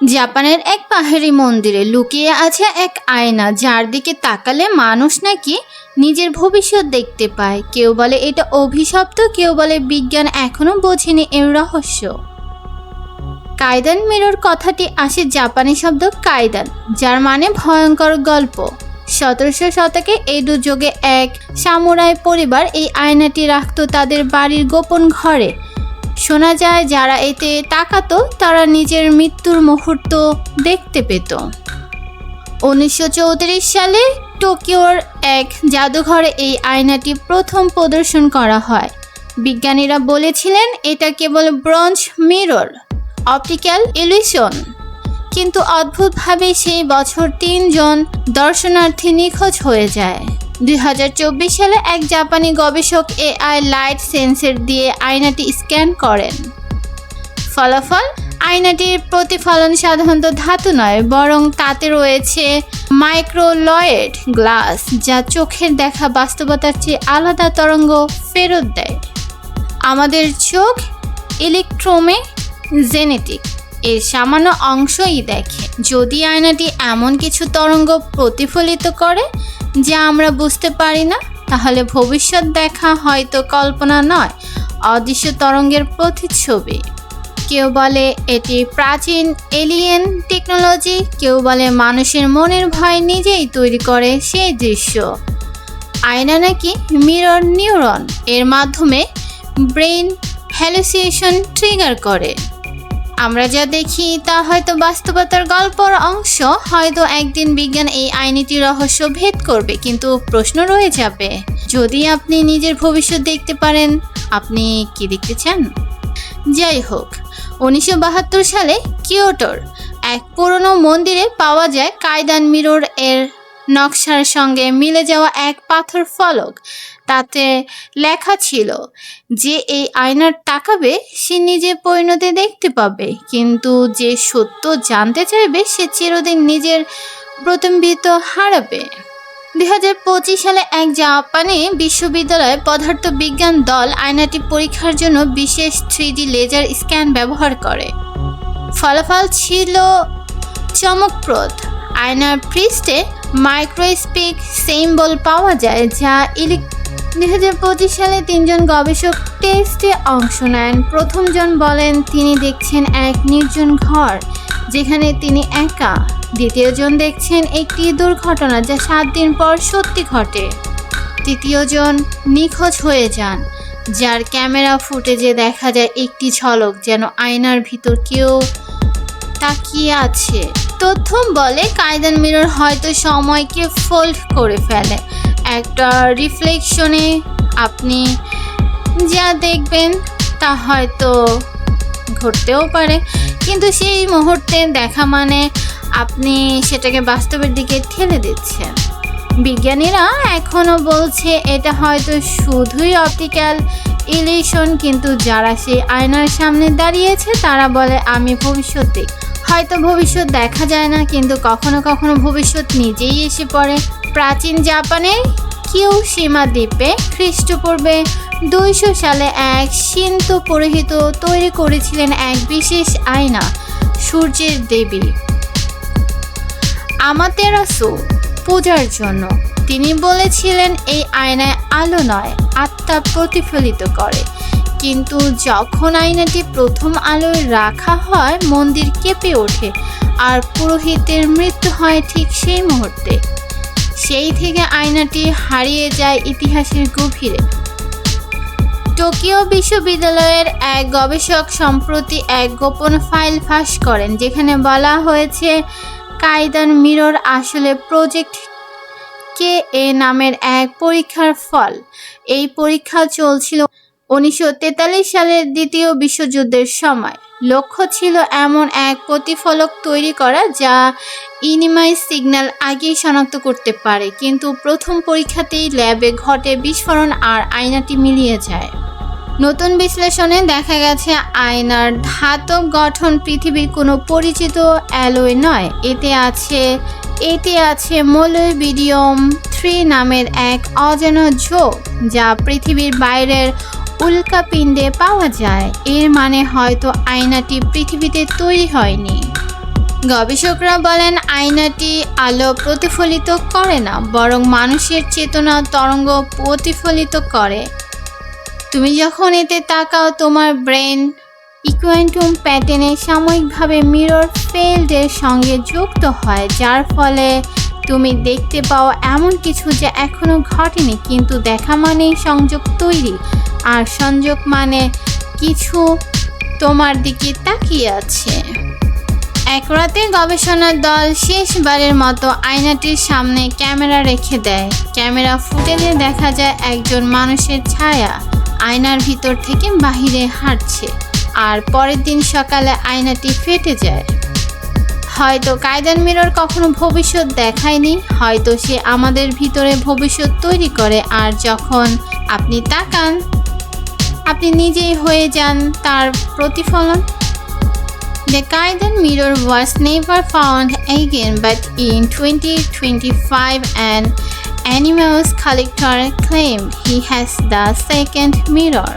জাপানের এক পাহাড়ি মন্দিরে লুকিয়ে আছে এক আয়না, যার দিকে তাকালে মানুষ নাকি নিজের ভবিষ্যৎ দেখতে পায়। কেউ বলে এটা অভিশপ্ত, কেউ বলে বিজ্ঞান এখনও বোঝেনি এর রহস্য। কায়দান মিরর কথাটি আসে জাপানি শব্দ কায়দান, যার মানে ভয়ঙ্কর গল্প। সতেরোশো শতকে এডু যুগে এক সামুরাই পরিবার এই আয়নাটি রাখত তাদের বাড়ির গোপন ঘরে। শোনা যায় যারা এতে তাকাতো, তারা নিজের মৃত্যুর মুহূর্ত দেখতে পেত। উনিশশো চৌত্রিশ সালে টোকিওর এক জাদুঘরে এই আয়নাটি প্রথম প্রদর্শন করা হয়। বিজ্ঞানীরা বলেছিলেন, এটা কেবল ব্রঞ্জ মিরর, অপটিক্যাল ইলিউশন। কিন্তু অদ্ভুতভাবে সেই বছর তিনজন দর্শনার্থী নিখোঁজ হয়ে যায়। দুই হাজার চব্বিশ সালে এক জাপানি গবেষক এআই লাইট সেন্সর দিয়ে আয়নাটি স্ক্যান করেন। ফলাফল, আয়নাটির প্রতিফলন সাধারণত ধাতু নয়, বরং তাতে রয়েছে মাইক্রোলয়েড গ্লাস, যা চোখের দেখা বাস্তবতার চেয়ে আলাদা তরঙ্গ ফেরত দেয়। আমাদের চোখ ইলেকট্রোমে জেনেটিক, এর সামান্য অংশই দেখে। যদি আয়নাটি এমন কিছু তরঙ্গ প্রতিফলিত করে যা আমরা বুঝতে পারি না, তাহলে ভবিষ্যৎ দেখা হয়তো কল্পনা নয়, অদৃশ্য তরঙ্গের প্রতিচ্ছবি। কেউ বলে এটি প্রাচীন এলিয়েন টেকনোলজি কেউ বলে মানুষের মনের ভয় নিজেই তৈরি করে সেই দৃশ্য। আয়না নাকি মিরর নিউরন এর মাধ্যমে ব্রেন হ্যালুসিয়েশন ট্রিগার করে। আমরা যা দেখি তা হয়তো বাস্তবতার গল্পর অংশ। হয়তো একদিন বিজ্ঞান এই আইনিটি রহস্য ভেদ করবে, কিন্তু প্রশ্ন রয়ে যাবে, যদি আপনি নিজের ভবিষ্যৎ দেখতে পারেন, আপনি কি দেখতে চান? যাই হোক, উনিশশো বাহাত্তর সালে কিয়োটোর এক পুরনো মন্দিরে পাওয়া যায় কায়দান মিরর এর নকশার সঙ্গে মিলে যাওয়া এক পাথর ফলক। তাতে লেখা ছিল যে এই আয়নার তাকাবে সে নিজে পরিণতি দেখতে পাবে। কিন্তু যে সত্য জানতে চাইবে, সে চিরদিন নিজের প্রতিম্বিত হারাবে। দুই হাজার পঁচিশ সালে এক জাপানি বিশ্ববিদ্যালয় পদার্থ বিজ্ঞান দল আয়নাটি পরীক্ষার জন্য বিশেষ থ্রি লেজার স্ক্যান ব্যবহার করে। ফলাফল ছিল চমকপ্রদ। আয়নার পৃষ্ঠে মাইক্রোস্পিক সিম্বল পাওয়া যায় যা ইলেক দুই হাজার পঁচিশ সালে তিনজন গবেষক টেস্টে অংশ নেন। প্রথমজন বলেন, তিনি দেখছেন এক নির্জন ঘর, যেখানে তিনি একা। দ্বিতীয়জন দেখছেন একটি দুর্ঘটনা যা সাত দিন পর সত্যি ঘটে। তৃতীয়জন নিখোঁজ হয়ে যান, যার ক্যামেরা ফুটেজে দেখা যায় একটি ঝলক যেন আয়নার ভিতর কেউ তাকিয়ে আছে। তথ্য বলে, কায়দান মিরর হয়তো সময়কে ফোল্ড করে ফেলে। একটা রিফ্লেকশনে আপনি যা দেখবেন, তা হয়তো ঘটতেও পারে। কিন্তু সেই মুহূর্তে দেখা মানে আপনি সেটাকে বাস্তবের দিকে ঠেলে দিচ্ছেন। বিজ্ঞানীরা এখনও বলছে, এটা হয়তো শুধুই অপটিক্যাল ইলিউশন, কিন্তু যারা সেই আয়নার সামনে দাঁড়িয়েছে, তারা বলে, আমি ভবিষ্যৎ দেখি হয়তো ভবিষ্যৎ দেখা যায় না, কিন্তু কখনো কখনো ভবিষ্যৎ নিজেই এসে পড়ে। প্রাচীন জাপানের কিউ সীমা দ্বীপে খ্রিস্টপূর্বে দুইশো সালে এক সিন্তু পুরোহিত তৈরি করেছিলেন এক বিশেষ আয়না, সূর্যের দেবী। আমাতেরাসু পূজার জন্য তিনি বলেছিলেন, এই আয়নায় আলো নয়, আত্মা প্রতিফলিত করে। কিন্তু যখন আয়নাটি প্রথম আলোয় রাখা হয়, মন্দির কেঁপে ওঠে আর পুরোহিতের মৃত্যু হয় ঠিক সেই মুহূর্তে। সেই থেকে আয়নাটি হারিয়ে যায় ইতিহাসের গভীরে। টোকিও বিশ্ববিদ্যালয়ের এক গবেষক সম্প্রতি এক গোপন ফাইল ফাঁস করেন, যেখানে বলা হয়েছে কায়দান মিরর আসলে প্রজেক্ট কে এ নামের এক পরীক্ষার ফল। এই পরীক্ষা চলছিল উনিশশো তেতাল্লিশ সালের দ্বিতীয় বিশ্বযুদ্ধের সময়। লক্ষ্য ছিল এমন এক প্রতিফলক তৈরি করা যা ইনিমাই সিগন্যাল আগেই শনাক্ত করতে পারে, কিন্তু প্রথম পরীক্ষাতেই ল্যাবে ঘটে বিস্ফোরণ আর আয়নাটি মিলিয়ে যায়। নতুন বিশ্লেষণে দেখা গেছে, আয়নার ধাতব গঠন পৃথিবীর কোনো পরিচিত অ্যালোয় নয়। এতে আছে এতে আছে মোলোবিডিয়াম থ্রি নামের এক অজানা ঝোঁক যা পৃথিবীর বাইরের উল্কাপিণ্ডে পাওয়া যায়। এর মানে হয়তো আয়নাটি পৃথিবীতে তৈরি হয়নি। গবেষকরা বলেন, আয়নাটি আলো প্রতিফলিত করে না, বরং মানুষের চেতনা তরঙ্গ প্রতিফলিত করে। তুমি যখন এতে তাকাও, তোমার ব্রেন ইকুয়েন্টুম প্যাটার্নে সাময়িকভাবে মিরর ফিল্ডের সঙ্গে যুক্ত হয়, যার ফলে তুমি দেখতে পাও এমন কিছু যা এখনও ঘটেনি, কিন্তু দেখা মানেই সংযোগ তৈরি। আর সংযোগ মানে কিছু তোমার দিকে তাকিয়ে আছে। এক রাতে গবেষণার দল শেষবারের মতো আয়নাটির সামনে ক্যামেরা রেখে দেয়। ক্যামেরা ফুটেজে দেখা যায় একজন মানুষের ছায়া আয়নার ভিতর থেকে বাহিরে হাঁটছে আর পরের দিন সকালে আয়নাটি ফেটে যায়। হয়তো কায়দান মিরর কখনো ভবিষ্যৎ দেখায়নি, হয়তো সে আমাদের ভিতরে ভবিষ্যৎ তৈরি করে আর যখন আপনি তাকান আপনি নিজেই হয়ে যান তার প্রতিফলন The Kaidan mirror was never found again, but in 2025, an animals collector claimed he has the second mirror.